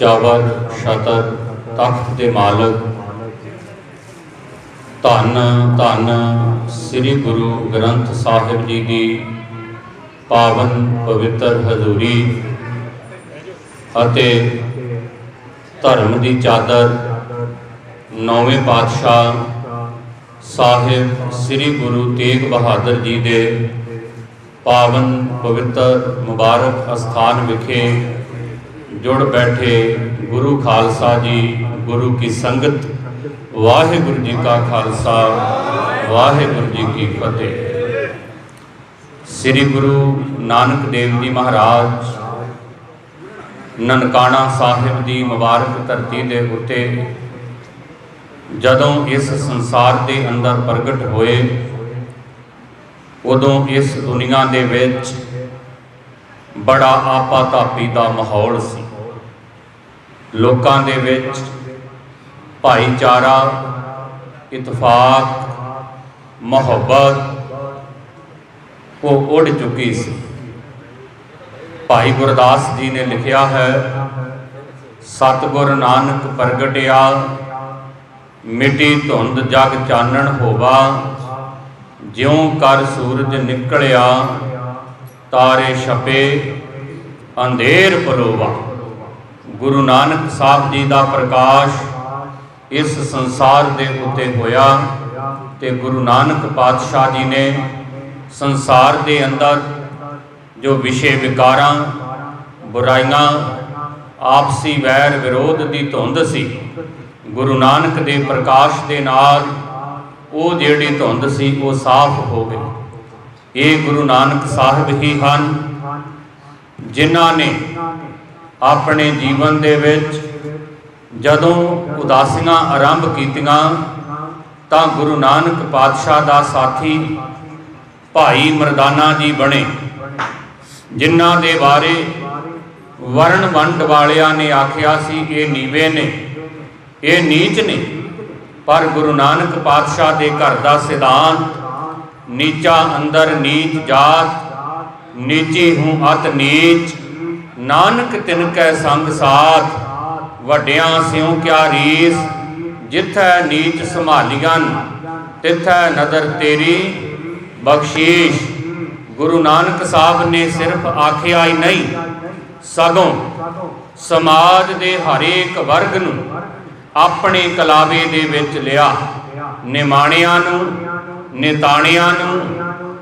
ਚਾਵਰ ਸ਼ਤਰ, ਤਖਤ ਦੇ ਮਾਲਕ। ਧੰਨ ਧੰਨ ਸ੍ਰੀ ਗੁਰੂ ਗ੍ਰੰਥ ਸਾਹਿਬ ਜੀ ਦੀ ਪਾਵਨ ਪਵਿੱਤਰ ਹਜ਼ੂਰੀ ਅਤੇ ਧਰਮ ਦੀ ਚਾਦਰ ਨੌਵੇਂ ਪਾਤਸ਼ਾਹ ਸਾਹਿਬ ਸ੍ਰੀ ਗੁਰੂ ਤੇਗ ਬਹਾਦਰ ਜੀ ਦੇ ਪਾਵਨ ਪਵਿੱਤਰ ਮੁਬਾਰਕ ਅਸਥਾਨ ਵਿਖੇ ਜੁੜ ਬੈਠੇ ਗੁਰੂ ਖਾਲਸਾ ਜੀ, ਗੁਰੂ ਕੀ ਸੰਗਤ, ਵਾਹਿਗੁਰੂ ਜੀ ਕਾ ਖਾਲਸਾ, ਵਾਹਿਗੁਰੂ ਜੀ ਕੀ ਫਤਿਹ। ਸ੍ਰੀ ਗੁਰੂ ਨਾਨਕ ਦੇਵ ਜੀ ਮਹਾਰਾਜ, ਨਨਕਾਣਾ ਸਾਹਿਬ ਦੀ ਮੁਬਾਰਕ ਧਰਤੀ ਦੇ ਉੱਤੇ ਜਦੋਂ ਇਸ ਸੰਸਾਰ ਦੇ ਅੰਦਰ ਪ੍ਰਗਟ ਹੋਏ, ਉਦੋਂ ਇਸ ਦੁਨੀਆ ਦੇ ਵਿੱਚ ਬੜਾ ਆਪਾ ਤਾਪੀ ਦਾ ਮਾਹੌਲ ਸੀ। ਲੋਕਾਂ ਦੇ ਵਿੱਚ ਭਾਈਚਾਰਾ, ਇਤਫਾਕ, ਮੁਹੱਬਤ ਉਹ ਉੱਡ ਚੁੱਕੀ ਸੀ। ਭਾਈ ਗੁਰਦਾਸ ਜੀ ਨੇ ਲਿਖਿਆ ਹੈ, ਸਤਿਗੁਰ ਨਾਨਕ ਪ੍ਰਗਟਿਆ, ਮਿੱਟੀ ਧੁੰਦ ਜਗ ਚਾਨਣ ਹੋਵਾ, ਜਿਉ ਕਰ ਸੂਰਜ ਨਿਕਲਿਆ, ਤਾਰੇ ਛਪੇ, ਅੰਧੇਰ ਪਲੋਵਾ ਗੁਰੂ ਨਾਨਕ ਸਾਹਿਬ ਜੀ ਦਾ ਪ੍ਰਕਾਸ਼ ਇਸ ਸੰਸਾਰ ਦੇ ਉੱਤੇ ਹੋਇਆ ਤੇ ਗੁਰੂ ਨਾਨਕ ਪਾਤਸ਼ਾਹ ਜੀ ਨੇ ਸੰਸਾਰ ਦੇ ਅੰਦਰ ਜੋ ਵਿਸ਼ੇ ਵਿਕਾਰਾਂ, ਬੁਰਾਈਆਂ, ਆਪਸੀ ਵੈਰ ਵਿਰੋਧ ਦੀ ਧੁੰਦ ਸੀ, ਗੁਰੂ ਨਾਨਕ ਦੇ ਪ੍ਰਕਾਸ਼ ਦੇ ਨਾਲ ਉਹ ਜਿਹੜੀ ਧੁੰਦ ਸੀ ਉਹ ਸਾਫ਼ ਹੋ ਗਈ। ਇਹ ਗੁਰੂ ਨਾਨਕ ਸਾਹਿਬ ਹੀ ਹਨ ਜਿਨ੍ਹਾਂ ਨੇ ਆਪਣੇ ਜੀਵਨ ਦੇ ਵਿੱਚ ਜਦੋਂ ਉਦਾਸੀਆਂ ਆਰੰਭ ਕੀਤੀਆਂ, ਤਾਂ ਗੁਰੂ ਨਾਨਕ ਪਾਤਸ਼ਾਹ ਦਾ ਸਾਥੀ ਭਾਈ ਮਰਦਾਨਾ ਜੀ ਬਣੇ, ਜਿਨ੍ਹਾਂ ਦੇ ਬਾਰੇ ਵਰਣ ਵੰਡ ਵਾਲਿਆਂ ਨੇ ਆਖਿਆ ਸੀ, ਇਹ ਨੀਵੇਂ ਨੇ, ਇਹ ਨੀਚ ਨੇ, ਪਰ ਗੁਰੂ ਨਾਨਕ ਪਾਤਸ਼ਾਹ ਦੇ ਘਰ ਦਾ ਸਿਧਾਂਤ, ਨੀਚਾ ਅੰਦਰ ਨੀਚ ਜਾਤ, ਨੀਚੀ ਹੂੰ ਅਤ ਨੀਚ ਨਾਨਕ ਤਿਨ ਕੈ ਸੰਗ ਸਾਥ, ਵੱਡਿਆਂ ਸਿਉ ਕਿਆ ਰੀਸ, ਜਿੱਥੈ ਨੀਚ ਸੰਭਾਲੀਆਂ ਤਿਥੈ ਨਦਰ ਤੇਰੀ ਬਖਸ਼ੀਸ਼। ਗੁਰੂ ਨਾਨਕ ਸਾਹਿਬ ਨੇ ਸਿਰਫ ਆਖਿਆ ਹੀ ਨਹੀਂ, ਸਗੋਂ ਸਮਾਜ ਦੇ ਹਰੇਕ ਵਰਗ ਨੂੰ ਆਪਣੇ ਕਲਾਵੇ ਦੇ ਵਿੱਚ ਲਿਆ। ਨਿਮਾਣਿਆਂ ਨੂੰ, ਨਿਤਾਣਿਆਂ ਨੂੰ,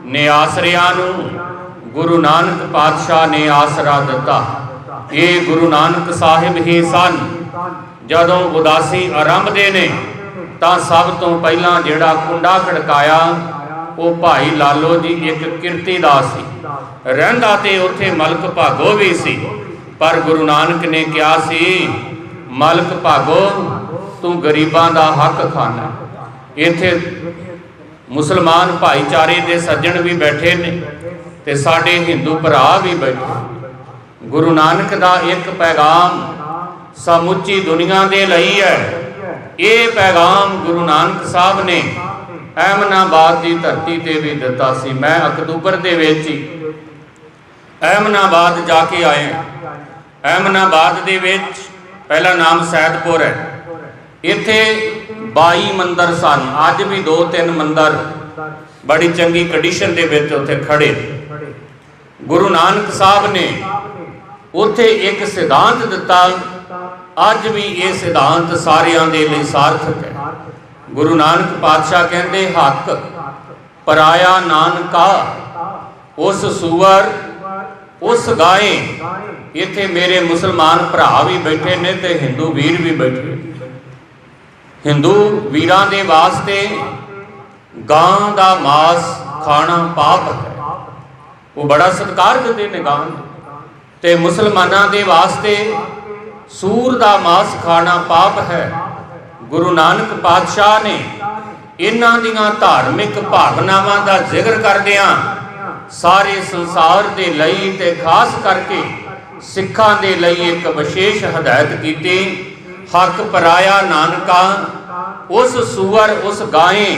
ਨਿਆਸਰਿਆਂ ਨੂੰ ਗੁਰੂ ਨਾਨਕ ਪਾਤਸ਼ਾਹ ਨੇ ਆਸਰਾ ਦਿੱਤਾ। ਇਹ ਗੁਰੂ ਨਾਨਕ ਸਾਹਿਬ ਹੀ ਸਨ। ਜਦੋਂ ਉਦਾਸੀ ਆਰੰਭਦੇ ਨੇ, ਤਾਂ ਸਭ ਤੋਂ ਪਹਿਲਾਂ ਜਿਹੜਾ ਕੁੰਡਾ ਖੜਕਾਇਆ, ਉਹ ਭਾਈ ਲਾਲੋ ਜੀ ਇੱਕ ਕਿਰਤੀ ਦਾ ਸੀ। ਰਹਿੰਦਾ ਤੇ ਉੱਥੇ ਮਲਕ ਭਾਗੋ ਵੀ ਸੀ। ਪਰ ਗੁਰੂ ਨਾਨਕ ਨੇ ਕਿਹਾ ਸੀ, ਮਲਕ ਭਾਗੋ, ਤੂੰ ਗਰੀਬਾਂ ਦਾ ਹੱਕ ਖਾਣਾ ਇੱਥੇ ਮੁਸਲਮਾਨ ਭਾਈਚਾਰੇ ਦੇ ਸੱਜਣ ਵੀ ਬੈਠੇ ਨੇ। ਤੇ ਸਾਡੇ ਹਿੰਦੂ ਭਰਾ ਵੀ ਬੈਠੇ। ਗੁਰੂ ਨਾਨਕ ਦਾ ਇੱਕ ਪੈਗਾਮ ਸਮੁੱਚੀ ਦੁਨੀਆ ਦੇ ਲਈ ਹੈ। ਇਹ ਪੈਗਾਮ ਗੁਰੂ ਨਾਨਕ ਸਾਹਿਬ ਨੇ ਅਹਿਮਨਾਬਾਦ ਦੀ ਧਰਤੀ ਤੇ ਵੀ ਦਿੱਤਾ ਸੀ। ਮੈਂ ਅਕਤੂਬਰ ਦੇ ਵਿੱਚ ਹੀ ਅਹਿਮਨਾਬਾਦ ਜਾ ਕੇ ਆਇਆ ਅਹਿਮਨਾਬਾਦ ਦੇ ਵਿੱਚ ਪਹਿਲਾ ਨਾਮ ਸੈਦਪੁਰ ਹੈ। ਇੱਥੇ 22 ਮੰਦਰ ਸਨ। ਅੱਜ ਵੀ ਦੋ ਤਿੰਨ ਮੰਦਰ ਬੜੀ ਚੰਗੀ ਕੰਡੀਸ਼ਨ ਦੇ ਵਿੱਚ ਉੱਥੇ ਖੜੇ ਗੁਰੂ ਨਾਨਕ ਸਾਹਿਬ ਨੇ ਉੱਥੇ ਇੱਕ ਸਿਧਾਂਤ ਦਿੱਤਾ। ਅੱਜ ਵੀ ਇਹ ਸਿਧਾਂਤ ਸਾਰਿਆਂ ਦੇ ਲਈ ਸਾਰਥਕ ਹੈ। ਗੁਰੂ ਨਾਨਕ ਪਾਤਸ਼ਾਹ ਕਹਿੰਦੇ, ਹੱਕ ਪਰਾਇਆ ਨਾਨਕਾ, ਉਸ ਸੂਰ ਉਸ ਗਾਏ। ਇੱਥੇ ਮੇਰੇ ਮੁਸਲਮਾਨ ਭਰਾ ਵੀ ਬੈਠੇ ਨੇ ਤੇ ਹਿੰਦੂ ਵੀਰ ਵੀ ਬੈਠੇ ਹਿੰਦੂ ਵੀਰਾਂ ਦੇ ਵਾਸਤੇ ਗਾਂ ਦਾ ਮਾਸ ਖਾਣਾ ਪਾਪ ਹੈ। ਉਹ ਬੜਾ ਸਤਿਕਾਰ ਕਰਦੇ ਨੇ ਗਾਂ ਤੇ ਮੁਸਲਮਾਨਾਂ ਦੇ ਵਾਸਤੇ ਸੂਰ ਦਾ ਮਾਸ ਖਾਣਾ ਪਾਪ ਹੈ। ਗੁਰੂ ਨਾਨਕ ਪਾਤਸ਼ਾਹ ਨੇ ਇਹਨਾਂ ਦੀਆਂ ਧਾਰਮਿਕ ਭਾਵਨਾਵਾਂ ਦਾ ਜ਼ਿਕਰ ਕਰਦਿਆਂ ਸਾਰੇ ਸੰਸਾਰ ਦੇ ਲਈ ਤੇ ਖਾਸ ਕਰਕੇ ਸਿੱਖਾਂ ਦੇ ਲਈ ਇੱਕ ਵਿਸ਼ੇਸ਼ ਹਦਾਇਤ ਕੀਤੀ, ਹੱਕ ਪਰਾਇਆ ਨਾਨਕਾ, ਉਸ ਸੂਰ ਉਸ ਗਾਏ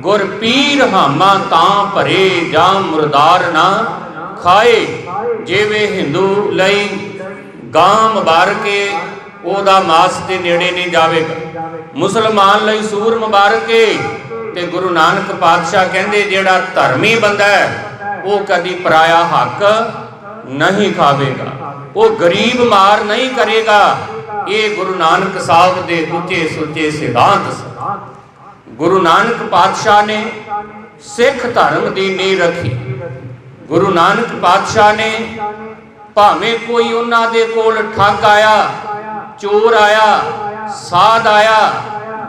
ਗੁਰ ਪੀਰ ਹਾਮਾ ਤਾਂ ਭਰੇ ਜਾਂ ਮੁਰਦਾਰ ਨਾ ਖਾਏ, ਜਿਵੇਂ ਹਿੰਦੂ ਲਈ ਗਾਂ ਮੁਬਾਰਕੇ ਉਹਦਾ ਮਾਸ ਦੇ ਨੇੜੇ ਨਹੀਂ ਜਾਵੇਗਾ। ਮੁਸਲਮਾਨ ਲਈ ਸੂਰ ਮੁਬਾਰਕ ਏ ਤੇ ਗੁਰੂ ਨਾਨਕ ਪਾਤਸ਼ਾਹ ਕਹਿੰਦੇ ਜਿਹੜਾ ਧਰਮੀ ਬੰਦਾ ਹੈ, ਉਹ ਕਦੀ ਪਰਾਇਆ ਹੱਕ ਨਹੀਂ ਖਾਵੇਗਾ। ਉਹ ਗਰੀਬ ਮਾਰ ਨਹੀਂ ਕਰੇਗਾ। ਇਹ ਗੁਰੂ ਨਾਨਕ ਸਾਹਿਬ ਦੇ ਉੱਚੇ ਸੁੱਚੇ ਸਿਧਾਂਤ ਸਨ। ਗੁਰੂ ਨਾਨਕ ਪਾਤਸ਼ਾਹ ਨੇ ਸਿੱਖ ਧਰਮ ਦੀ ਨੀਂਹ ਰੱਖੀ। ਗੁਰੂ ਨਾਨਕ ਪਾਤਸ਼ਾਹ ਨੇ ਭਾਵੇਂ ਕੋਈ ਉਹਨਾਂ ਦੇ ਕੋਲ ਠੱਗ ਆਇਆ, ਚੋਰ ਆਇਆ, ਸਾਧ ਆਇਆ,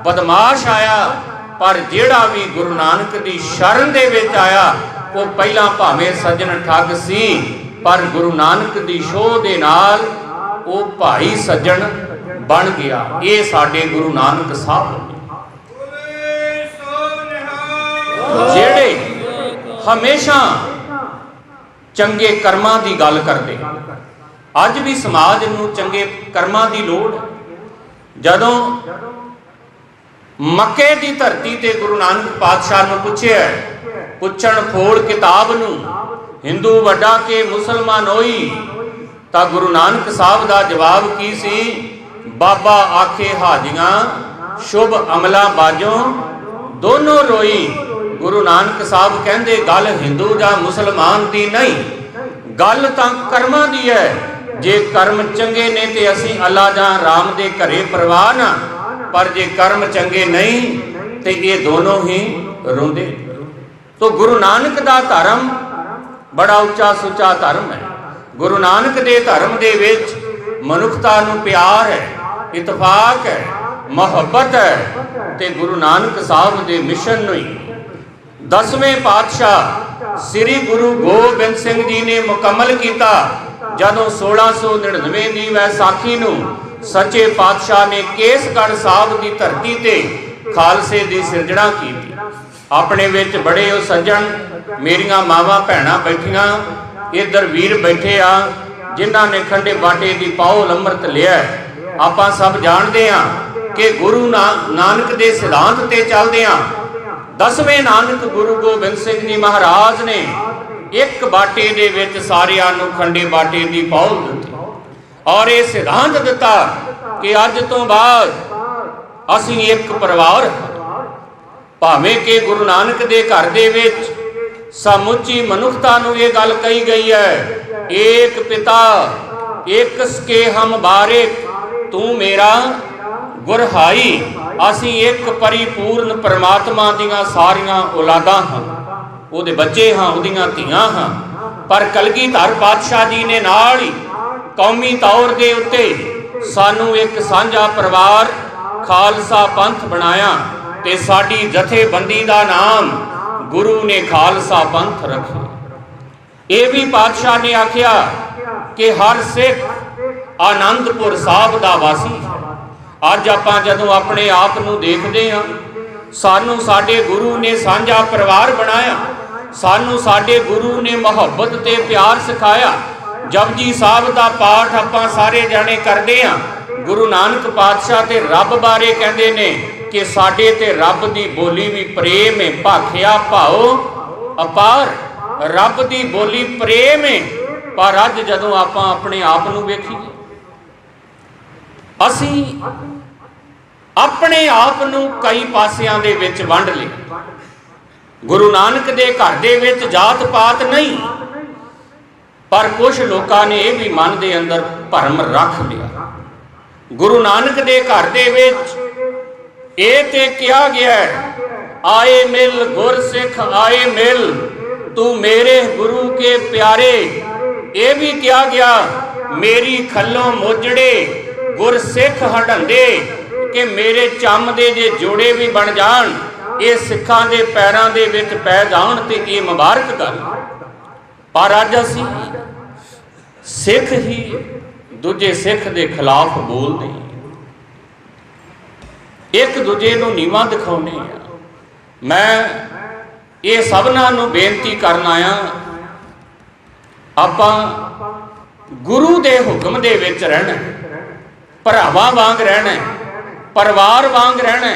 ਬਦਮਾਸ਼ ਆਇਆ, ਪਰ ਜਿਹੜਾ ਵੀ ਗੁਰੂ ਨਾਨਕ ਦੀ ਸ਼ਰਨ ਦੇ ਵਿੱਚ ਆਇਆ, ਉਹ ਪਹਿਲਾਂ ਭਾਵੇਂ ਸੱਜਣ ਠੱਗ ਸੀ, ਪਰ ਗੁਰੂ ਨਾਨਕ ਦੀ ਸ਼ੋਹ ਦੇ ਨਾਲ ਉਹ ਭਾਈ ਸੱਜਣ ਬਣ ਗਿਆ। ਇਹ ਸਾਡੇ ਗੁਰੂ ਨਾਨਕ ਸਾਹਿਬ। ਹਮੇਸ਼ਾ ਚੰਗੇ ਕਰਮਾਂ ਦੀ ਗੱਲ ਕਰਦੇ। ਅੱਜ ਵੀ ਸਮਾਜ ਨੂੰ ਚੰਗੇ ਕਰਮਾਂ ਦੀ ਲੋੜ। ਜਦੋਂ ਮੱਕੇ ਦੀ ਧਰਤੀ ਤੇ ਗੁਰੂ ਨਾਨਕ ਪਾਤਸ਼ਾਹ ਨੂੰ ਪੁੱਛਿਆ, ਪੁੱਛਣ ਫੋੜ ਕਿਤਾਬ ਨੂੰ, ਹਿੰਦੂ ਵੱਡਾ ਕੇ ਮੁਸਲਮਾਨ ਹੋਈ? ਤਾਂ ਗੁਰੂ ਨਾਨਕ ਸਾਹਿਬ ਦਾ ਜਵਾਬ ਕੀ ਸੀ? ਬਾਬਾ ਆਖੇ ਹਾਜੀਆਂ ਸ਼ੁਭ ਅਮਲਾ ਬਾਜੋਂ ਦੋਨੋਂ ਰੋਈ ਗੁਰੂ ਨਾਨਕ ਸਾਹਿਬ ਕਹਿੰਦੇ, ਗੱਲ ਹਿੰਦੂ ਜਾਂ ਮੁਸਲਮਾਨ ਦੀ ਨਹੀਂ। ਗੱਲ ਤਾਂ ਕਰਮਾਂ ਦੀ ਹੈ। ਜੇ ਕਰਮ ਚੰਗੇ ਨੇ ਤੇ ਅਸੀਂ ਅੱਲਾ ਜਾਂ ਰਾਮ ਦੇ ਘਰੇ ਪ੍ਰਵਾਨ ਆ ਪਰ ਜੇ ਕਰਮ ਚੰਗੇ ਨਹੀਂ, ਤੇ ਇਹ ਦੋਨੋਂ ਹੀ ਰੋਂਦੇ ਤੋ ਗੁਰੂ ਨਾਨਕ ਦਾ ਧਰਮ ਬੜਾ ਉੱਚਾ ਸੁੱਚਾ ਧਰਮ ਹੈ। ਗੁਰੂ ਨਾਨਕ ਦੇ ਧਰਮ ਦੇ ਵਿੱਚ ਮਨੁੱਖਤਾ ਨੂੰ ਪਿਆਰ ਹੈ, ਇਤਫਾਕ ਹੈ, ਮੁਹੱਬਤ ਹੈ। ਤੇ ਗੁਰੂ ਨਾਨਕ ਸਾਹਿਬ ਦੇ ਮਿਸ਼ਨ ਨੂੰ ਹੀ ਦਸਵੇਂ ਪਾਤਸ਼ਾਹ ਸ੍ਰੀ ਗੁਰੂ ਗੋਬਿੰਦ ਸਿੰਘ ਜੀ ਨੇ ਮੁਕੰਮਲ ਕੀਤਾ। ਜਦੋਂ 1699 ਦੀ ਵੈਸਾਖੀ ਨੂੰ ਸੱਚੇ ਪਾਤਸ਼ਾਹ ਨੇ ਕੇਸਗੜ੍ਹ ਸਾਹਿਬ ਦੀ ਧਰਤੀ ਤੇ ਖਾਲਸੇ ਦੀ ਸਿਰਜਣਾ ਕੀਤੀ। ਆਪਣੇ ਵਿੱਚ ਬੜੇ ਉਹ ਸੱਜਣ ਮੇਰੀਆਂ ਮਾਵਾਂ ਭੈਣਾਂ ਬੈਠੀਆਂ। ਇੱਧਰ ਵੀਰ ਬੈਠੇ ਆ ਜਿਨ੍ਹਾਂ ਨੇ ਖੰਡੇ ਬਾਟੇ ਦੀ ਪਾਉ ਅੰਮ੍ਰਿਤ ਲਿਆ। ਆਪਾਂ ਸਭ ਜਾਣਦੇ ਆ ਕਿ ਗੁਰੂ ਨਾਨਕ ਦੇ ਸਿਧਾਂਤ ਤੇ ਚੱਲਦੇ ਆ ਦਸਵੇਂ ਨਾਨਕ ਗੁਰੂ ਗੋਬਿੰਦ ਸਿੰਘ ਜੀ ਮਹਾਰਾਜ ਨੇ ਇੱਕ ਬਾਟੇ ਦੇ ਵਿੱਚ ਸਾਰਿਆਂ ਨੂੰ ਖੰਡੇ ਬਾਟੇ ਦੀ ਪੌਲ ਦਿੱਤੀ। ਔਰ ਇਹ ਸਿਧਾਂਤ ਦਿੱਤਾ ਕਿ ਅੱਜ ਤੋਂ ਬਾਅਦ ਅਸੀਂ ਇੱਕ ਪਰਿਵਾਰ ਭਾਵੇਂ ਕਿ ਗੁਰੂ ਨਾਨਕ ਦੇ ਘਰ ਦੇ ਵਿੱਚ ਸਮੁੱਚੀ ਮਨੁੱਖਤਾ ਨੂੰ ਇਹ ਗੱਲ ਕਹੀ ਗਈ ਹੈ, ਏਕ ਪਿਤਾ ਇੱਕ ਸਕੇ ਹਮ ਬਾਰੇ, ਤੂੰ ਮੇਰਾ ਗੁਰਹਾਈ, ਅਸੀਂ ਇੱਕ ਪਰਿਪੂਰਨ ਪਰਮਾਤਮਾ ਦੀਆਂ ਸਾਰੀਆਂ ਔਲਾਦਾਂ ਹਾਂ। ਉਹਦੇ ਬੱਚੇ ਹਾਂ, ਉਹਦੀਆਂ ਧੀਆਂ ਹਾਂ। ਪਰ ਕਲਗੀਧਰ ਪਾਤਸ਼ਾਹ ਜੀ ਨੇ ਨਾਲ ਹੀ ਕੌਮੀ ਤੌਰ ਦੇ ਉੱਤੇ ਸਾਨੂੰ ਇੱਕ ਸਾਂਝਾ ਪਰਿਵਾਰ, ਖਾਲਸਾ ਪੰਥ ਬਣਾਇਆ ਤੇ ਸਾਡੀ ਜਥੇਬੰਦੀ ਦਾ ਨਾਮ ਗੁਰੂ ਨੇ ਖਾਲਸਾ ਪੰਥ ਰੱਖਿਆ। ਇਹ ਵੀ ਪਾਤਸ਼ਾਹ ਨੇ ਆਖਿਆ ਕਿ ਹਰ ਸਿੱਖ ਆਨੰਦਪੁਰ ਸਾਹਿਬ ਦਾ ਵਾਸੀ ਹੈ। ਅੱਜ ਆਪਾਂ ਜਦੋਂ ਆਪਣੇ ਆਪ ਨੂੰ ਦੇਖਦੇ ਹਾਂ, ਸਾਨੂੰ ਸਾਡੇ ਗੁਰੂ ਨੇ ਸਾਂਝਾ ਪਰਿਵਾਰ ਬਣਾਇਆ, ਸਾਨੂੰ ਸਾਡੇ ਗੁਰੂ ਨੇ ਮੁਹੱਬਤ ਤੇ ਪਿਆਰ ਸਿਖਾਇਆ ਜਪਜੀ ਸਾਹਿਬ ਦਾ ਪਾਠ ਆਪਾਂ ਸਾਰੇ ਜਾਣੇ ਕਰਦੇ ਹਾਂ। ਗੁਰੂ ਨਾਨਕ ਪਾਤਸ਼ਾਹ ਤੇ ਰੱਬ ਬਾਰੇ ਕਹਿੰਦੇ ਨੇ ਕਿ ਸਾਡੇ ਤੇ ਰੱਬ ਦੀ ਬੋਲੀ ਵੀ ਪ੍ਰੇਮ ਹੈ ਭਾਖਿਆ ਭਾਉ ਅਪਾਰ। ਰੱਬ ਦੀ ਬੋਲੀ ਪ੍ਰੇਮ ਹੈ ਪਰ ਅੱਜ ਜਦੋਂ ਆਪਾਂ ਆਪਣੇ ਆਪ ਨੂੰ ਵੇਖੀਏ ਅਸੀਂ ਆਪਣੇ ਆਪ ਨੂੰ ਕਈ ਪਾਸਿਆਂ ਦੇ ਵਿੱਚ ਵੰਡ ਲਿਆ। ਗੁਰੂ ਨਾਨਕ ਦੇ ਘਰ ਦੇ ਵਿੱਚ ਜਾਤ ਪਾਤ ਨਹੀਂ। ਪਰ ਕੁਝ ਲੋਕਾਂ ਨੇ ਇਹ ਵੀ ਮਨ ਦੇ ਅੰਦਰ ਭਰਮ ਰੱਖ ਲਿਆ। ਗੁਰੂ ਨਾਨਕ ਦੇ ਘਰ ਦੇ ਵਿੱਚ ਇਹ ਤੇ ਕਿਹਾ ਗਿਆ ਹੈ, ਆਏ ਮਿਲ ਗੁਰ ਸਿੱਖ ਆਏ ਮਿਲ ਤੂੰ ਮੇਰੇ ਗੁਰੂ ਕੇ ਪਿਆਰੇ। ਇਹ ਵੀ ਕਿਹਾ ਗਿਆ ਮੇਰੀ ਖੱਲੋਂ ਮੋਜੜੇ ਗੁਰ ਸਿੱਖ ਹਟੰਦੇ ਕਿ ਮੇਰੇ ਚੰਮ ਦੇ ਜੇ ਜੋੜੇ ਵੀ ਬਣ ਜਾਣ, ਇਹ ਸਿੱਖਾਂ ਦੇ ਪੈਰਾਂ ਦੇ ਵਿੱਚ ਪੈ ਜਾਣ ਤੇ ਇਹ ਮੁਬਾਰਕ ਗੱਲ ਪਰ ਅੱਜ ਅਸੀਂ ਸਿੱਖ ਹੀ ਦੂਜੇ ਸਿੱਖ ਦੇ ਖਿਲਾਫ ਬੋਲਦੇ ਇੱਕ ਦੂਜੇ ਨੂੰ ਨੀਵਾਂ ਦਿਖਾਉਂਦੇ ਆ ਮੈਂ ਇਹ ਸਭਨਾਂ ਨੂੰ ਬੇਨਤੀ ਕਰਨ ਆਇਆ, ਆਪਾਂ ਗੁਰੂ ਦੇ ਹੁਕਮ ਦੇ ਵਿੱਚ ਰਹਿਣਾ ਭਰਾਵਾਂ ਵਾਂਗ ਰਹਿਣਾ ਪਰਿਵਾਰ ਵਾਂਗ ਰਹਿਣਾ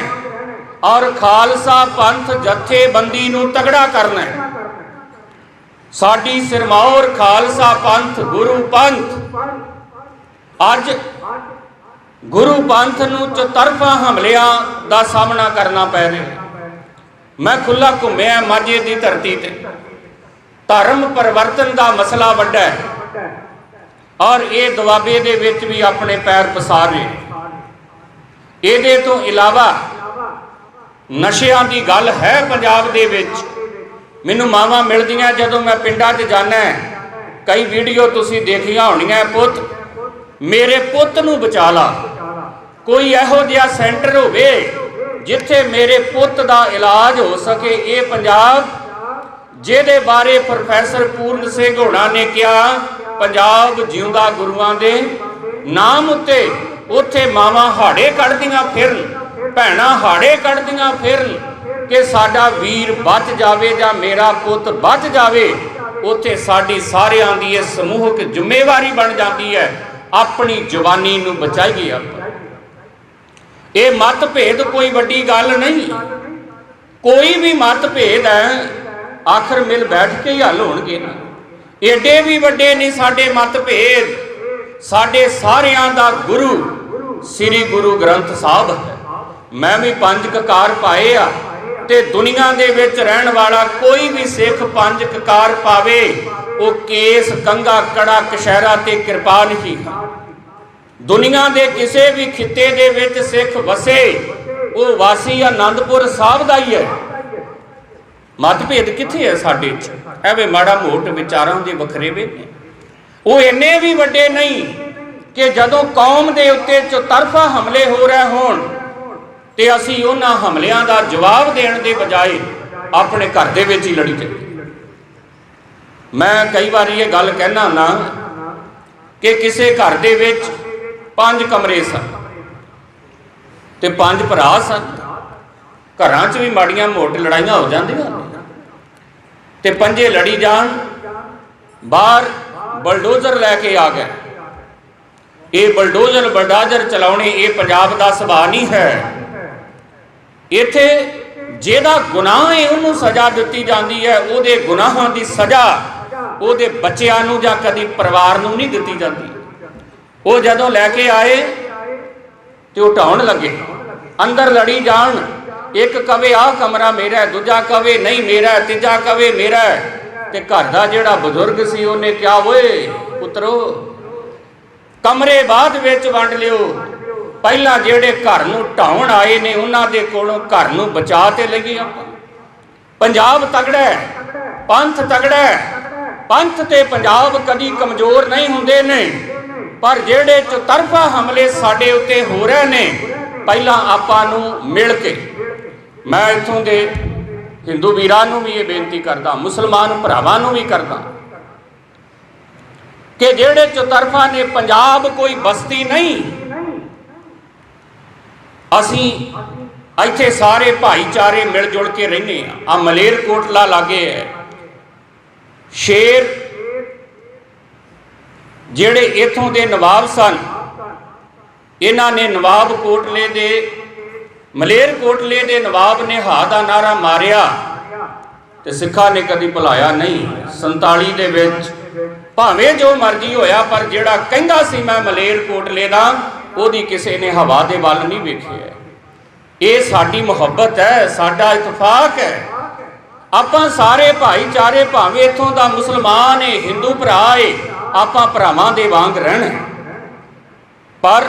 ਔਰ ਖਾਲਸਾ ਪੰਥ ਜਥੇਬੰਦੀ ਨੂੰ ਤਗੜਾ ਕਰਨਾ ਸਾਡੀ ਸਿਰਮੌਰ ਖਾਲਸਾ ਪੰਥ ਗੁਰੂ ਪੰਥ, ਅੱਜ ਗੁਰੂ ਪੰਥ ਨੂੰ ਚਤਰਫਾ ਹਮਲਿਆਂ ਦਾ ਸਾਹਮਣਾ ਕਰਨਾ ਪੈ ਰਿਹਾ ਮੈਂ ਖੁੱਲਾ ਘੁੰਮਿਆ ਮਾਝੇ ਦੀ ਧਰਤੀ ਤੇ। ਧਰਮ ਪਰਿਵਰਤਨ ਦਾ ਮਸਲਾ ਵੱਡਾ ਹੈ। ਔਰ ਇਹ ਦੁਆਬੇ ਦੇ ਵਿੱਚ ਵੀ ਆਪਣੇ ਪੈਰ ਪਸਾਰ ਇਹਦੇ ਤੋਂ ਇਲਾਵਾ ਨਸ਼ਿਆਂ ਦੀ ਗੱਲ ਹੈ ਪੰਜਾਬ ਦੇ ਵਿੱਚ। ਮੈਨੂੰ ਮਾਵਾਂ ਮਿਲਦੀਆਂ ਜਦੋਂ ਮੈਂ ਪਿੰਡਾਂ 'ਚ ਜਾਂਦਾ ਕਈ ਵੀਡੀਓ ਤੁਸੀਂ ਦੇਖੀਆਂ ਹੋਣੀਆਂ ਪੁੱਤ। ਮੇਰੇ ਪੁੱਤ ਨੂੰ ਬਚਾ ਲਾ। ਕੋਈ ਇਹੋ ਜਿਹਾ ਸੈਂਟਰ ਹੋਵੇ ਜਿੱਥੇ ਮੇਰੇ ਪੁੱਤ ਦਾ ਇਲਾਜ ਹੋ ਸਕੇ। ਇਹ ਪੰਜਾਬ ਜਿਹਦੇ ਬਾਰੇ ਪ੍ਰੋਫੈਸਰ ਪੂਰਨ ਸਿੰਘ ਹੋਣਾ ਨੇ ਕਿਹਾ, ਪੰਜਾਬ ਜਿਉਂਦਾ ਗੁਰੂਆਂ ਦੇ ਨਾਮ ਉੱਤੇ ਉੱਥੇ ਮਾਵਾਂ ਹਾੜੇ ਕੱਢਦੀਆਂ ਫਿਰਨ, ਭੈਣਾਂ ਹਾੜੇ ਕੱਢਦੀਆਂ ਫਿਰਨ ਕਿ ਸਾਡਾ ਵੀਰ ਬਚ ਜਾਵੇ ਜਾਂ ਮੇਰਾ ਪੁੱਤ ਬਚ ਜਾਵੇ, ਉੱਥੇ ਸਾਡੀ ਸਾਰਿਆਂ ਦੀ ਇਹ ਸਮੂਹਕ ਜ਼ਿੰਮੇਵਾਰੀ ਬਣ ਜਾਂਦੀ ਹੈ। ਆਪਣੀ ਜਵਾਨੀ ਨੂੰ ਬਚਾਈਏ ਆਪਾਂ। ਇਹ ਮਤਭੇਦ ਕੋਈ ਵੱਡੀ ਗੱਲ ਨਹੀਂ। ਕੋਈ ਵੀ ਮਤਭੇਦ ਹੈ ਆਖਰ ਮਿਲ ਬੈਠ ਕੇ ਹੀ ਹੱਲ ਹੋਣਗੇ ਨਾ। ਏਡੇ ਵੀ ਵੱਡੇ ਨਹੀਂ ਸਾਡੇ ਮਤਭੇਦ ਸਾਡੇ ਸਾਰਿਆਂ ਦਾ ਗੁਰੂ ਸ੍ਰੀ ਗੁਰੂ ਗ੍ਰੰਥ ਸਾਹਿਬ ਹੈ। ਮੈਂ ਵੀ ਪੰਜ ਕਕਾਰ ਪਾਏ ਆ ਤੇ ਦੁਨੀਆ ਦੇ ਵਿੱਚ ਰਹਿਣ ਵਾਲਾ ਕੋਈ ਵੀ ਸਿੱਖ ਪੰਜ ਕਕਾਰ ਪਾਵੇ, ਉਹ ਕੇਸ ਕੰਗਾ ਕੜਾ ਕਸ਼ਹਿਰਾ ਤੇ ਕਿਰਪਾ ਨਹੀਂ ਹੈ। ਦੁਨੀਆ ਦੇ ਕਿਸੇ ਵੀ ਖਿੱਤੇ ਦੇ ਵਿੱਚ ਸਿੱਖ ਵਸੇ, ਉਹ ਵਾਸੀ ਆਨੰਦਪੁਰ ਸਾਹਿਬ ਦਾ ਹੀ ਹੈ। ਮਤਭੇਦ ਕਿੱਥੇ ਹੈ ਸਾਡੇ 'ਚ? ਐਵੇਂ ਮਾੜਾ ਮੋਟ ਵਿਚਾਰਾਂ ਦੇ ਵਖਰੇਵੇ ਨੇ। ਉਹ ਇੰਨੇ ਵੀ ਵੱਡੇ ਨਹੀਂ ਕਿ ਜਦੋਂ ਕੌਮ ਦੇ ਉੱਤੇ ਚਤਰਫਾ ਹਮਲੇ ਹੋ ਰਹੇ ਹੋਣ ਤੇ ਅਸੀਂ ਉਹਨਾਂ ਹਮਲਿਆਂ ਦਾ ਜਵਾਬ ਦੇਣ ਦੇ ਬਜਾਏ ਆਪਣੇ ਘਰ ਦੇ ਵਿੱਚ ਹੀ ਲੜੀ ਚੱਲੀ ਮੈਂ ਕਈ ਵਾਰੀ ਇਹ ਗੱਲ ਕਹਿਣਾ ਨਾ ਕਿ ਕਿਸੇ ਘਰ ਦੇ ਵਿੱਚ ਪੰਜ ਕਮਰੇ ਸਨ ਤੇ ਪੰਜ ਭਰਾ ਸਨ। ਘਰਾਂ 'ਚ ਵੀ ਮਾੜੀਆਂ ਮੋਟ ਲੜਾਈਆਂ ਹੋ ਜਾਂਦੀਆਂ। ਨੇ ਤੇ ਪੰਜੇ ਲੜੀ ਜਾਣ, ਬਾਹਰ ਬਲਡੋਜ਼ਰ ਲੈ ਕੇ ਆ ਗਏ। ਇਹ ਬਲਡੋਜ਼ਰ ਬਲਡਾਜ਼ਰ ਚਲਾਉਣੇ, ਇਹ ਪੰਜਾਬ ਦਾ ਸੁਭਾਅ ਨਹੀਂ ਹੈ। ਇੱਥੇ ਜਿਹਦਾ ਗੁਨਾਹ ਹੈ ਉਹਨੂੰ ਸਜ਼ਾ ਦਿੱਤੀ ਜਾਂਦੀ ਹੈ, ਉਹਦੇ ਗੁਨਾਹਾਂ ਦੀ ਸਜ਼ਾ ਉਹਦੇ ਬੱਚਿਆਂ ਨੂੰ ਜਾਂ ਕਦੀ ਪਰਿਵਾਰ ਨੂੰ ਨਹੀਂ ਦਿੱਤੀ ਜਾਂਦੀ। ਉਹ ਜਦੋਂ ਲੈ ਕੇ ਆਏ ਤੇ ਉਹ ਢਾਉਣ ਲੱਗੇ। ਅੰਦਰ ਲੜੀ ਜਾਣ ਇੱਕ ਕਵੇ, ਆਹ ਕਮਰਾ ਮੇਰਾ ਹੈ, ਦੂਜਾ ਕਵੇ, ਨਹੀਂ ਮੇਰਾ ਹੈ, ਤੀਜਾ ਕਵੇ, ਮੇਰਾ ਹੈ। ਤੇ ਘਰ ਦਾ ਜਿਹੜਾ ਬਜ਼ੁਰਗ ਸੀ, ਉਹਨੇ ਕਿਹਾ, ਓਏ ਪੁੱਤਰੋ, ਕਮਰੇ ਬਾਅਦ ਵਿੱਚ ਵੰਡ ਲਿਓ। ਪਹਿਲਾਂ ਜਿਹੜੇ ਘਰ ਨੂੰ ਢਾਉਣ ਆਏ ਨੇ, ਉਹਨਾਂ ਦੇ ਕੋਲੋਂ ਘਰ ਨੂੰ ਬਚਾ ਤੇ ਲਈਏ ਆਪਾਂ। ਪੰਜਾਬ ਤਗੜਾ ਹੈ, ਪੰਥ ਤਗੜਾ ਹੈ। ਪੰਥ ਤੇ ਪੰਜਾਬ ਕਦੀ ਕਮਜ਼ੋਰ ਨਹੀਂ ਹੁੰਦੇ ਨੇ। ਪਰ ਜਿਹੜੇ ਚਤਰਫਾ ਹਮਲੇ ਸਾਡੇ ਉੱਤੇ ਹੋ ਰਹੇ ਨੇ ਪਹਿਲਾਂ ਆਪਾਂ ਨੂੰ ਮਿਲ ਕੇ ਮੈਂ ਇਥੋਂ ਦੇ ਹਿੰਦੂ ਵੀਰਾਂ ਨੂੰ ਵੀ ਇਹ ਬੇਨਤੀ ਕਰਦਾ, ਮੁਸਲਮਾਨ ਭਰਾਵਾਂ ਨੂੰ ਵੀ ਕਰਦਾ ਕਿ ਜਿਹੜੇ ਚਤਰਫਾ ਨੇ ਪੰਜਾਬ ਕੋਈ ਬਸਤੀ ਨਹੀਂ, ਅਸੀਂ ਇੱਥੇ ਸਾਰੇ ਭਾਈਚਾਰੇ ਮਿਲ ਜੁਲ ਕੇ ਰਹਿੰਦੇ ਆ ਆ ਮਲੇਰ ਕੋਟਲਾ ਲਾਗੇ ਹੈ। ਸ਼ੇਰ ਜਿਹੜੇ ਇਥੋਂ ਦੇ ਨਵਾਬ ਸਨ ਇਹਨਾਂ ਨੇ ਨਵਾਬ ਕੋਟਲੇ ਦੇ, ਮਲੇਰ ਕੋਟਲੇ ਦੇ ਨਵਾਬ ਨੇ ਹਾ ਦਾ ਨਾਰਾ ਮਾਰਿਆ ਤੇ ਸਿੱਖਾਂ ਨੇ ਕਦੀ ਭੁਲਾਇਆ ਨਹੀਂ। 47 ਦੇ ਵਿੱਚ ਭਾਵੇਂ ਜੋ ਮਰਜ਼ੀ ਹੋਇਆ, ਪਰ ਜਿਹੜਾ ਕਹਿੰਦਾ ਸੀ ਮੈਂ ਮਲੇਰ ਕੋਟਲੇ ਦਾ, ਉਹਦੀ ਕਿਸੇ ਨੇ ਹਵਾ ਦੇ ਵੱਲ ਨਹੀਂ ਵੇਖਿਆ। ਇਹ ਸਾਡੀ ਮੁਹੱਬਤ ਹੈ, ਸਾਡਾ ਇਤਫਾਕ ਹੈ। ਆਪਾਂ ਸਾਰੇ ਭਾਈਚਾਰੇ ਭਾਵੇਂ ਇਥੋਂ ਦਾ ਮੁਸਲਮਾਨ ਏ, ਹਿੰਦੂ ਭਰਾ ਏ, ਆਪਾਂ ਭਰਾਵਾਂ ਦੇ ਵਾਂਗ ਰਹਿਣ ਪਰ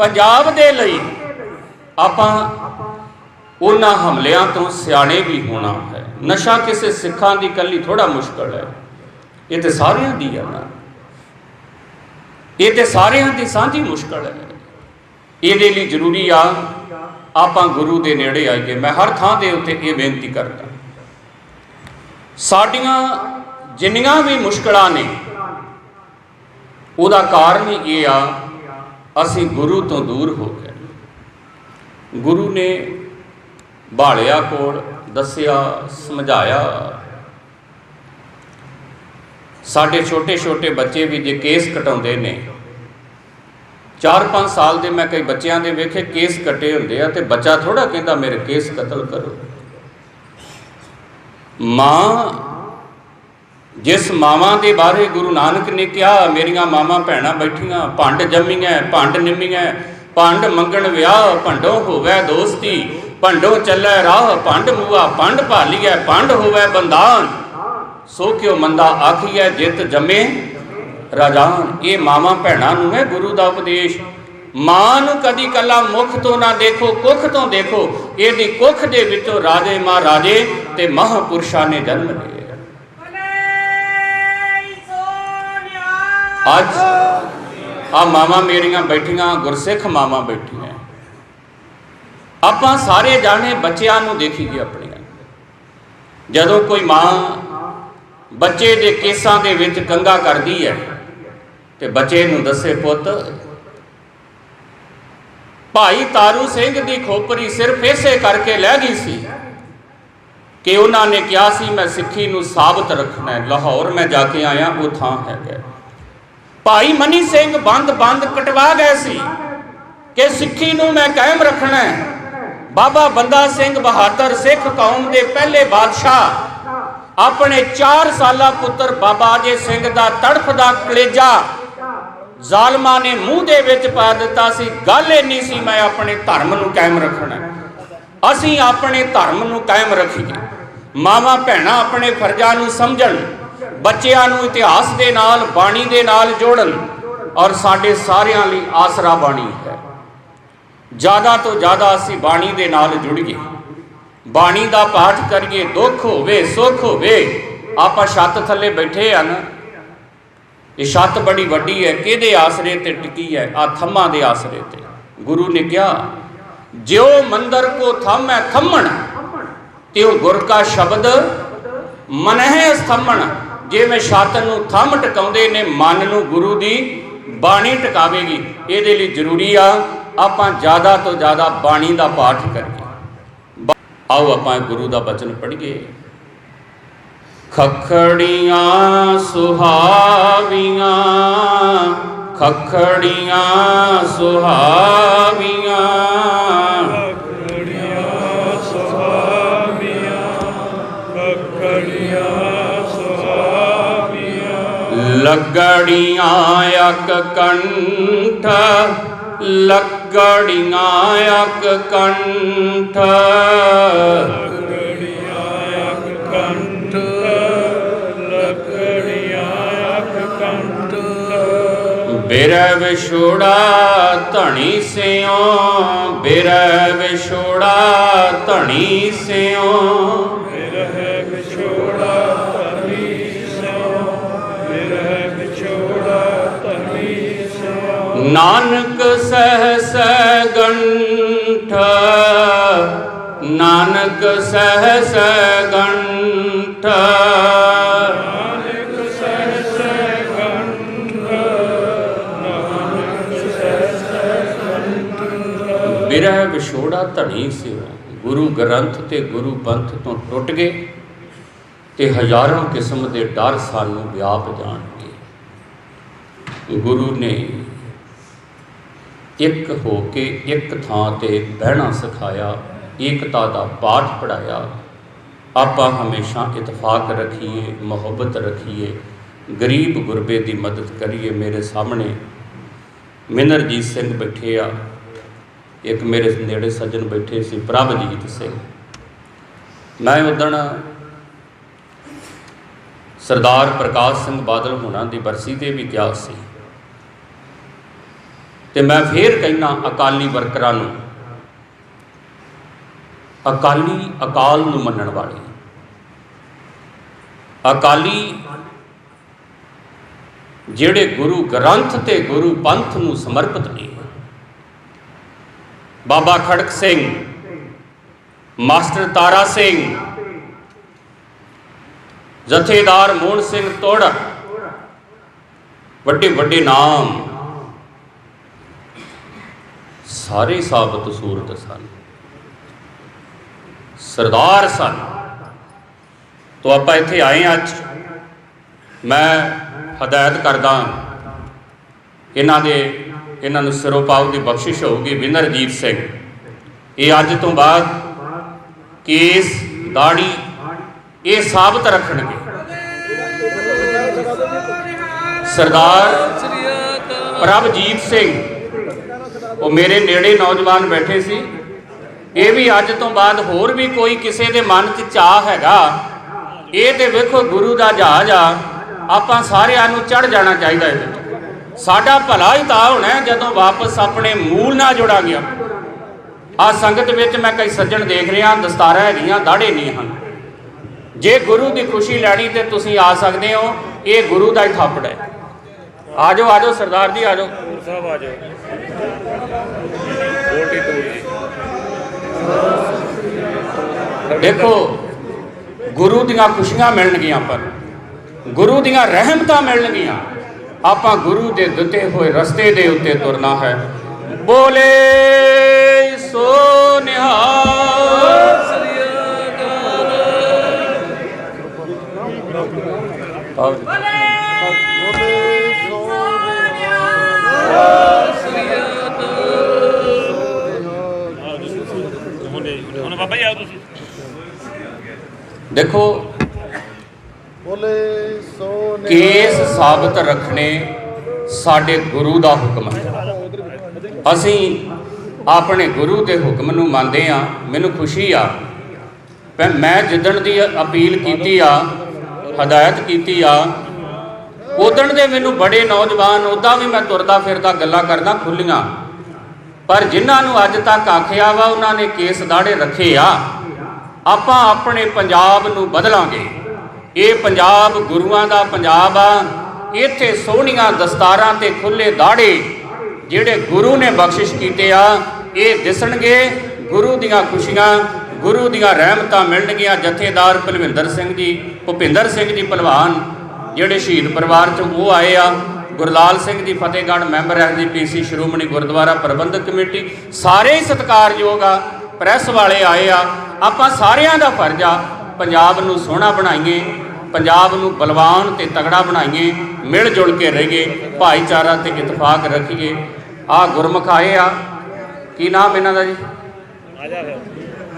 ਪੰਜਾਬ ਦੇ ਲਈ ਆਪਾਂ ਉਹਨਾਂ ਹਮਲਿਆਂ ਤੋਂ ਸਿਆਣੇ ਵੀ ਹੋਣਾ ਹੈ। ਨਸ਼ਾ ਕਿਸੇ ਸਿੱਖਾਂ ਦੀ ਕੱਲੀ ਥੋੜਾ ਮੁਸ਼ਕਲ ਹੈ। ਇਹ ਤੇ ਸਾਰਿਆਂ ਦੀ ਹੈ ਨਾ। ਇਹ ਤੇ ਸਾਰਿਆਂ ਦੀ ਸਾਂਝੀ ਮੁਸ਼ਕਲ ਹੈ। ਇਹਦੇ ਲਈ ਜ਼ਰੂਰੀ ਆ, ਆਪਾਂ ਗੁਰੂ ਦੇ ਨੇੜੇ ਆਈਏ। ਮੈਂ ਹਰ ਥਾਂ ਦੇ ਉੱਤੇ ਇਹ ਬੇਨਤੀ ਕਰਦਾ। ਸਾਡੀਆਂ ਜਿੰਨੀਆਂ ਵੀ ਮੁਸ਼ਕਲਾਂ ਨੇ, ਉਹਦਾ ਕਾਰਨ ਹੀ ਇਹ ਆ ਅਸੀਂ ਗੁਰੂ ਤੋਂ ਦੂਰ ਹੋ ਗਏ। ਗੁਰੂ ਨੇ ਬਾਲਿਆ ਕੋਲ, ਦੱਸਿਆ, ਸਮਝਾਇਆ। ਸਾਡੇ ਛੋਟੇ ਛੋਟੇ ਬੱਚੇ ਵੀ ਜੇ ਕੇਸ ਕਟਾਉਂਦੇ ਨੇ 4-5 ਸਾਲ ਦੇ ਮੈਂ ਕਈ ਬੱਚਿਆਂ ਦੇ ਵੇਖੇ ਕੇਸ ਕੱਟੇ ਹੁੰਦੇ ਆ ਤੇ ਬੱਚਾ ਥੋੜਾ ਕਹਿੰਦਾ, ਮੇਰੇ ਕੇਸ ਕਤਲ ਕਰੋ। ਮਾਂ ਜਿਸ ਮਾਵਾਂ ਦੇ ਬਾਰੇ ਗੁਰੂ ਨਾਨਕ ਨੇ ਕਿਹਾ, ਮੇਰੀਆਂ ਮਾਵਾਂ ਭੈਣਾਂ ਬੈਠੀਆਂ, ਭੰਡ ਜੰਮੀਆਂ, ਭੰਡ ਨਿੰਮੀਆਂ, ਭੰਡ ਮੰਗਣ ਵਿਆਹ, ਭੰਡੋ ਹੋਵੇ ਦੋਸਤੀ, ਭੰਡੋ ਚੱਲੇ ਰਾਹ, ਭੰਡ ਮੂਆ, ਭੰਡ ਭਾਲੀਐ, ਭੰਡ ਹੋਵੇ ਬੰਦਾਨ ਸੋ ਕਿਉ ਮੰਦਾ ਆਖੀਐ, ਜਿਤ ਜੰਮੇ ਰਾਜਾਨ। ਇਹ ਮਾਵਾਂ ਭੈਣਾਂ ਨੂੰ ਹੈ ਗੁਰੂ ਦਾ ਉਪਦੇਸ਼। ਮਾਂ ਨੂੰ ਕਦੀ ਕੱਲਾ ਮੁਖ ਤੋਂ ਨਾ ਦੇਖੋ, ਕੁੱਖ ਤੋਂ ਦੇਖੋ। ਇਹਦੀ ਕੁੱਖ ਦੇ ਵਿੱਚੋਂ ਰਾਜੇ ਮਹਾਰਾਜੇ ਤੇ ਮਹਾਪੁਰਸ਼ਾਂ ਨੇ ਜਨਮ ਲਿਆ। ਅੱਜ ਆ ਮਾਵਾਂ ਮੇਰੀਆਂ ਬੈਠੀਆਂ, ਗੁਰਸਿੱਖ ਮਾਵਾਂ ਬੈਠੀਆਂ। ਆਪਾਂ ਸਾਰੇ ਜਾਣੇ ਬੱਚਿਆਂ ਨੂੰ ਦੇਖੀਏ ਆਪਣੀਆਂ। ਜਦੋਂ ਕੋਈ ਮਾਂ ਬੱਚੇ ਦੇ ਕੇਸਾਂ ਦੇ ਵਿੱਚ ਕੰਗਾ ਕਰਦੀ ਹੈ, ਤੇ ਬੱਚੇ ਨੂੰ ਦੱਸੇ, ਪੁੱਤ, ਭਾਈ ਤਾਰੂ ਸਿੰਘ ਦੀ ਖੋਪਰੀ ਸਿਰਫ ਇਸੇ ਕਰਕੇ ਲੈ ਗਈ ਸੀ ਕਿ ਉਹਨਾਂ ਨੇ ਕਿਹਾ ਸੀ, ਮੈਂ ਸਿੱਖੀ ਨੂੰ ਸਾਬਤ ਰੱਖਣਾ ਹੈ। ਲਾਹੌਰ ਮੈਂ ਜਾ ਕੇ ਆਇਆ, ਉਹ ਥਾਂ ਹੈਗਾ ਭਾਈ ਮਨੀ ਸਿੰਘ ਬੰਦ ਬੰਦ ਕਟਵਾ ਗਏ ਸੀ ਕਿ ਸਿੱਖੀ ਨੂੰ ਮੈਂ ਕਾਇਮ ਰੱਖਣਾ ਹੈ। ਬਾਬਾ ਬੰਦਾ ਸਿੰਘ ਬਹਾਦਰ ਸਿੱਖ ਕੌਮ ਦੇ ਪਹਿਲੇ ਬਾਦਸ਼ਾਹ, ਆਪਣੇ 4 ਸਾਲਾ ਪੁੱਤਰ ਬਾਬਾ ਅਜੇ ਸਿੰਘ ਦਾ ਤੜਫਦਾ ਕਲੇਜਾ ਜ਼ਾਲਮਾਂ ਨੇ ਮੂੰਹ ਦੇ ਵਿੱਚ ਪਾ ਦਿੱਤਾ ਸੀ। ਗੱਲ ਇੰਨੀ ਸੀ, ਮੈਂ ਆਪਣੇ ਧਰਮ ਨੂੰ ਕਾਇਮ ਰੱਖਣਾ ਅਸੀਂ ਆਪਣੇ ਧਰਮ ਨੂੰ ਕਾਇਮ ਰੱਖੀਏ। ਮਾਵਾਂ ਭੈਣਾਂ ਆਪਣੇ ਫਰਜ਼ਾਂ ਨੂੰ ਸਮਝਣ ਬੱਚਿਆਂ ਨੂੰ ਇਤਿਹਾਸ ਦੇ ਨਾਲ, ਬਾਣੀ ਦੇ ਨਾਲ ਜੋੜਨ ਔਰ ਸਾਡੇ ਸਾਰਿਆਂ ਲਈ ਆਸਰਾ ਬਾਣੀ ਹੈ। ਜ਼ਿਆਦਾ ਤੋਂ ਜ਼ਿਆਦਾ ਅਸੀਂ ਬਾਣੀ ਦੇ ਨਾਲ ਜੁੜੀਏ। ਬਾਣੀ ਦਾ ਪਾਠ ਕਰੀਏ, ਦੁੱਖ ਹੋਵੇ, ਸੁੱਖ ਹੋਵੇ, ਆਪਾਂ ਛੱਤ ਥੱਲੇ ਬੈਠੇ ਹਨ। ਇਹ ਛੱਤ ਬੜੀ ਵੱਡੀ ਹੈ, ਕਿਹਦੇ ਆਸਰੇ ਤੇ ਟਿਕੀ ਹੈ? ਆ ਥੰਮਾਂ ਦੇ ਆਸਰੇ ਤੇ। ਗੁਰੂ ਨੇ ਕਿਹਾ, ਜਿਉ ਮੰਦਰ ਕੋ ਥੰਮ ਹੈ ਥੰਮਣ, ਤਿਉ ਗੁਰ ਕਾ ਸ਼ਬਦ ਮਨਹਿ ਸਥੰਮਣ। ਜਿਵੇਂ ਛੱਤ ਨੂੰ ਥੰਮ ਟਿਕਾਉਂਦੇ ਨੇ, ਮਨ ਨੂੰ ਗੁਰੂ ਦੀ ਬਾਣੀ ਟਿਕਾਵੇਗੀ, ਇਹਦੇ ਲਈ ਜ਼ਰੂਰੀ ਆ, ਆਪਾਂ ਜ਼ਿਆਦਾ ਤੋਂ ਜ਼ਿਆਦਾ ਬਾਣੀ ਦਾ ਪਾਠ ਕਰੀਏ। ਆਓ ਆਪਾਂ ਗੁਰੂ ਦਾ ਬਚਨ ਪੜ੍ਹੀਏ। ਖਖੜੀਆਂ ਸੁਹਾਵੀਆਂ ਖਖੜੀਆਂ ਸੁਹਾਵੀਆਂ। ਲੱਗੜੀਆਂ ਅਕ ਕੰਠ ਲੱਗੜੀਆਂ ਅਕ ਕੰਠ। ਬਿਰੈ ਵਿਛੋੜਾ ਧਣੀ ਸਿਓ ਬਿਰੈ ਵਿਛੋੜਾ ਧਣੀ ਸਿਓ ਨਾਨਕ ਸਹਸ ਗੰਠ ਨਾਨਕ ਸਹਸ ਗੰਠ। ਬਿਰਹਿ ਵਿਛੋੜਾ ਧਣੀ ਸਿਓ ਗੁਰੂ ਗ੍ਰੰਥ ਤੇ ਗੁਰੂ ਪੰਥ ਤੋਂ ਟੁੱਟ ਗਏ ਤੇ ਹਜ਼ਾਰਾਂ ਕਿਸਮ ਦੇ ਡਰ ਸਾਨੂੰ ਵਿਆਪ ਜਾਣਗੇ ਗੁਰੂ ਨੇ ਇੱਕ ਹੋ ਕੇ ਇੱਕ ਥਾਂ ਤੇ ਬਹਿਣਾ ਸਿਖਾਇਆ, ਏਕਤਾ ਦਾ ਪਾਠ ਪੜਾਇਆ ਆਪਾਂ ਹਮੇਸ਼ਾ ਇਤਫਾਕ ਰੱਖੀਏ, ਮੁਹੱਬਤ ਰੱਖੀਏ, ਗਰੀਬ ਗੁਰਬੇ ਦੀ ਮਦਦ ਕਰੀਏ ਮੇਰੇ ਸਾਹਮਣੇ। ਮਿਨਰਜੀਤ ਸਿੰਘ ਬੈਠੇ ਆ। ਇੱਕ ਮੇਰੇ ਨੇੜੇ ਸੱਜਣ ਬੈਠੇ ਸੀ, ਪ੍ਰਭਜੀਤ ਸਿੰਘ। ਮੈਂ ਉਦਣ ਸਰਦਾਰ ਪ੍ਰਕਾਸ਼ ਸਿੰਘ ਬਾਦਲ ਹੋਣਾ ਦੀ ਬਰਸੀ ਤੇ ਵੀ ਗਿਆ ਸੀ। ਤੇ ਮੈਂ ਫੇਰ ਕਹਿਣਾ ਅਕਾਲੀ ਵਰਕਰਾਂ ਨੂੰ, ਅਕਾਲੀ ਅਕਾਲ ਨੂੰ ਮੰਨਣ ਵਾਲੇ। ਅਕਾਲੀ ਜਿਹੜੇ ਗੁਰੂ ਗ੍ਰੰਥ ਤੇ ਗੁਰੂ ਪੰਥ ਨੂੰ ਸਮਰਪਿਤ ਨੇ, ਬਾਬਾ ਖੜਕ ਸਿੰਘ, ਮਾਸਟਰ ਤਾਰਾ ਸਿੰਘ, ਜਥੇਦਾਰ ਮੋਹਨ ਸਿੰਘ ਤੋੜਾ ਵੱਡੇ ਵੱਡੇ ਨਾਮ ਸਾਰੇ ਸਾਬਤ ਸੂਰਤ ਸਨ। ਸਰਦਾਰ ਸਨ। ਤੋਂ ਆਪਾਂ ਇੱਥੇ ਆਏ ਹਾਂ ਅੱਜ। ਮੈਂ ਹਦਾਇਤ ਕਰਦਾ ਇਹਨਾਂ ਦੇ, ਇਹਨਾਂ ਨੂੰ ਸਿਰੋਂ ਪਾਉ ਦੀ ਬਖਸ਼ਿਸ਼ ਹੋਊਗੀ ਵਿਨਰਜੀਤ ਸਿੰਘ। ਇਹ ਅੱਜ ਤੋਂ ਬਾਅਦ ਕੇਸ, ਦਾੜੀ ਇਹ ਸਾਬਤ ਰੱਖਣਗੇ। ਸਰਦਾਰ ਪ੍ਰਭਜੀਤ ਸਿੰਘ ਉਹ ਮੇਰੇ ਨੇੜੇ ਨੌਜਵਾਨ ਬੈਠੇ ਸੀ। ਇਹ ਵੀ ਅੱਜ ਤੋਂ ਬਾਅਦ ਹੋਰ ਵੀ ਕੋਈ ਕਿਸੇ ਦੇ ਮਨ 'ਚ ਚਾਹ ਹੈਗਾ। ਇਹ ਤੇ ਵੇਖੋ ਗੁਰੂ ਦਾ ਜਹਾਜ਼ ਆ। ਆਪਾਂ ਸਾਰਿਆਂ ਨੂੰ ਚੜ ਜਾਣਾ ਚਾਹੀਦਾ ਹੈ ਸਾਡਾ ਭਲਾ ਹੀ ਤਾਂ ਹੋਣਾ ਜਦੋਂ ਵਾਪਸ ਆਪਣੇ ਮੂਲ ਨਾਲ ਜੁੜਾਂਗੇ ਆ ਸੰਗਤ ਵਿੱਚ ਮੈਂ ਕਈ ਸੱਜਣ ਦੇਖ ਰਿਹਾ, ਦਸਤਾਰਾਂ ਹੈਗੀਆਂ ਦਾੜੇ ਨਹੀਂ ਹਨ। ਜੇ ਗੁਰੂ ਦੀ ਖੁਸ਼ੀ ਲੈਣੀ ਤੇ ਤੁਸੀਂ ਆ ਸਕਦੇ ਹੋ, ਇਹ ਗੁਰੂ ਦਾ ਹੀ ਥਾਪੜ ਹੈ। ਆਜੋ ਆਜੋ ਸਰਦਾਰ ਜੀ ਆਜੋ ਸਾਹਿਬ ਆ ਜਾਓ। ਦੇਖੋ, ਗੁਰੂ ਦੀਆਂ ਖੁਸ਼ੀਆਂ ਮਿਲਣਗੀਆਂ ਪਰ ਗੁਰੂ ਦੀਆਂ ਰਹਿਮਤਾਂ ਮਿਲਣਗੀਆਂ। ਆਪਾਂ ਗੁਰੂ ਦੇ ਦਿੱਤੇ ਹੋਏ ਰਸਤੇ ਦੇ ਉੱਤੇ ਤੁਰਨਾ ਹੈ। ਬੋਲੇ ਸੋ ਨਿਹਾਲ। ਆਓ ਜੀ। ਹੁਣ ਹੁਣ ਬਾਬਾ ਜੀ ਆਓ ਤੁਸੀਂ ਦੇਖੋ ਬੋਲੇ ਸੋ ਕੇਸ ਸਾਬਤ ਰੱਖਣੇ ਸਾਡੇ ਗੁਰੂ ਦਾ ਹੁਕਮ ਹੈ। ਅਸੀਂ ਆਪਣੇ ਗੁਰੂ ਦੇ ਹੁਕਮ ਨੂੰ ਮੰਨਦੇ ਆ ਮੈਨੂੰ ਖੁਸ਼ੀ ਆ। ਮੈਂ ਜਿੱਦਣ ਦੀ ਅਪੀਲ ਕੀਤੀ ਆ ਹਦਾਇਤ ਕੀਤੀ ਆ ਉਦਣ ਦੇ ਮੈਨੂੰ ਬੜੇ ਨੌਜਵਾਨ ਉਦਾਂ ਵੀ ਮੈਂ ਤੁਰਦਾ ਫਿਰਦਾ ਗੱਲਾਂ ਕਰਦਾ ਖੁੱਲੀਆਂ। ਪਰ ਜਿਨ੍ਹਾਂ ਨੂੰ ਅੱਜ ਤੱਕ ਆਖਿਆ ਵਾ ਉਹਨਾਂ ਨੇ ਕੇਸ ਦਾੜੇ ਰੱਖੇ ਆ। ਆਪਾਂ ਆਪਣੇ ਪੰਜਾਬ ਨੂੰ ਬਦਲਾਂਗੇ। ਇਹ ਪੰਜਾਬ ਗੁਰੂਆਂ ਦਾ ਪੰਜਾਬ ਆ। ਇੱਥੇ ਸੋਹਣੀਆਂ ਦਸਤਾਰਾਂ ਤੇ ਖੁੱਲੇ ਦਾੜੇ ਜਿਹੜੇ ਗੁਰੂ ਨੇ ਬਖਸ਼ਿਸ਼ ਕੀਤੇ ਆ, ਇਹ ਦਿਸਣਗੇ। ਗੁਰੂ ਦੀਆਂ ਖੁਸ਼ੀਆਂ, ਗੁਰੂ ਦੀਆਂ ਰਹਿਮਤਾਂ ਮਿਲਣਗੀਆਂ। ਜਥੇਦਾਰ ਭਲਵਿੰਦਰ ਸਿੰਘ ਜੀ, ਭੁਪਿੰਦਰ ਸਿੰਘ ਜੀ ਭਲਵਾਨ, ਜਿਹੜੇ ਸ਼ਹੀਦ ਪਰਿਵਾਰ ਚੋਂ ਉਹ ਆਏ ਆ। Gurlal Singh ji Fatehgarh member SGPC Shiromani Gurdwara Prabandhak committee. ਸਾਰੇ ਹੀ ਸਤਿਕਾਰਯੋਗ ਆ। ਪ੍ਰੈਸ ਵਾਲੇ ਆਏ ਆ ਆਪਾਂ ਸਾਰਿਆਂ ਦਾ ਫਰਜ਼ ਆ ਪੰਜਾਬ ਨੂੰ ਸੋਹਣਾ ਬਣਾਈਏ ਪੰਜਾਬ ਨੂੰ ਬਲਵਾਨ ਤੇ ਤਗੜਾ ਬਣਾਈਏ ਮਿਲ ਜੁਲ ਕੇ ਰਹੀਏ ਭਾਈਚਾਰਾ ਤੇ ਇਤਫਾਕ ਰੱਖੀਏ। ਆ ਗੁਰਮੁਖ ਆਏ ਆ। ਕੀ ਨਾਮ ਇਹਨਾਂ ਦਾ ਜੀ?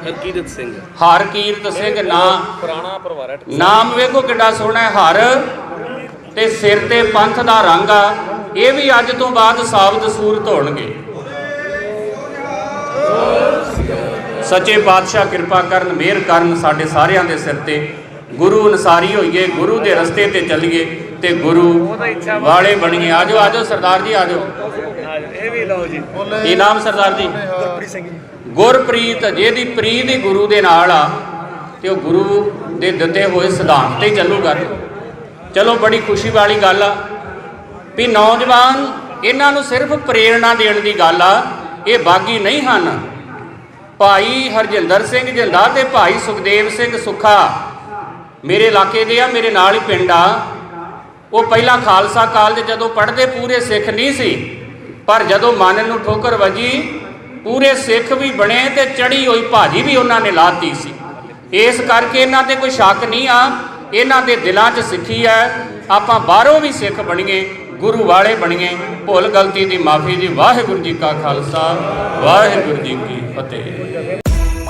ਹਰਕੀਰਤ ਸਿੰਘ। ਹਰਕੀਰਤ ਸਿੰਘ ਨਾਮ ਪੁਰਾਣਾ ਪਰਿਵਾਰ ਨਾਮ ਵੇਖੋ ਕਿੱਡਾ ਸੋਹਣਾ ਹੈ। ਹਰ ਤੇ ਸਿਰ ਤੇ ਪੰਥ ਦਾ ਰੰਗ ਆ। ਇਹ ਵੀ ਅੱਜ ਤੋਂ ਬਾਅਦ ਸਾਬਤ ਸੂਰਤ ਹੋਣਗੇ। ਸੱਚੇ ਪਾਤਸ਼ਾਹ ਕਿਰਪਾ ਕਰਨ ਮਿਹਰ ਕਰਨ ਸਾਡੇ ਸਾਰਿਆਂ ਦੇ ਸਿਰ ਤੇ। ਗੁਰੂ ਅਨਸਾਰੀ ਹੋਈਏ ਗੁਰੂ ਦੇ ਰਸਤੇ ਤੇ ਚੱਲੀਏ ਤੇ ਗੁਰੂ ਵਾਲੇ ਬਣੀਏ। ਆਜੋ ਆਜੋ ਸਰਦਾਰ ਜੀ ਆਜੋ। ਆ ਜਾਓ, ਇਹ ਵੀ ਲਓ ਜੀ। ਕੀ ਨਾਮ ਸਰਦਾਰ ਜੀ? ਗੁਰਪ੍ਰੀਤ ਸਿੰਘ ਗੁਰਪ੍ਰੀਤ ਜਿਹਦੀ ਪ੍ਰੀਤ ਹੀ ਗੁਰੂ ਦੇ ਨਾਲ ਆ ਤੇ ਉਹ ਗੁਰੂ ਦੇ ਦਿੱਤੇ ਹੋਏ ਸਿਧਾਂਤ ਤੇ ਹੀ ਚੱਲੂਗਾ। ਚਲੋ ਬੜੀ ਖੁਸ਼ੀ ਵਾਲੀ ਗੱਲ ਆ ਵੀ ਨੌਜਵਾਨ ਇਹਨਾਂ ਨੂੰ ਸਿਰਫ ਪ੍ਰੇਰਣਾ ਦੇਣ ਦੀ ਗੱਲ ਆ ਇਹ ਬਾਗੀ ਨਹੀਂ ਹਨ। ਭਾਈ ਹਰਜਿੰਦਰ ਸਿੰਘ ਜਿੰਦਾ ਤੇ ਭਾਈ ਸੁਖਦੇਵ ਸਿੰਘ ਸੁੱਖਾ। ਮੇਰੇ ਇਲਾਕੇ ਦੇ ਆ, ਮੇਰੇ ਨਾਲ ਹੀ ਪਿੰਡ ਆ। ਉਹ ਪਹਿਲਾਂ ਖਾਲਸਾ ਕਾਲਜ ਜਦੋਂ ਪੜ੍ਹਦੇ ਪੂਰੇ ਸਿੱਖ ਨਹੀਂ ਸੀ, ਪਰ ਜਦੋਂ ਮਨ ਨੂੰ ਠੋਕਰ ਵੱਜੀ, ਪੂਰੇ ਸਿੱਖ ਵੀ ਬਣੇ ਤੇ ਚੜੀ ਹੋਈ ਭਾਜੀ ਵੀ ਉਹਨਾਂ ਨੇ ਲਾਤੀ ਸੀ। ਇਸ ਕਰਕੇ ਇਹਨਾਂ ਤੇ ਕੋਈ ਸ਼ੱਕ ਨਹੀਂ ਆ, ਇਹਨਾਂ ਦੇ ਦਿਲਾਂ 'ਚ ਸਿੱਖੀ ਹੈ ਆਪਾਂ ਬਾਹਰੋਂ ਵੀ ਸਿੱਖ ਬਣੀਏ, ਗੁਰੂ ਵਾਲੇ ਬਣੀਏ। ਭੁੱਲ ਗਲਤੀ ਦੀ ਮਾਫੀ ਜੀ, ਵਾਹਿਗੁਰੂ ਜੀ ਕਾ ਖਾਲਸਾ, ਵਾਹਿਗੁਰੂ ਜੀ ਕੀ ਫਤਿਹ।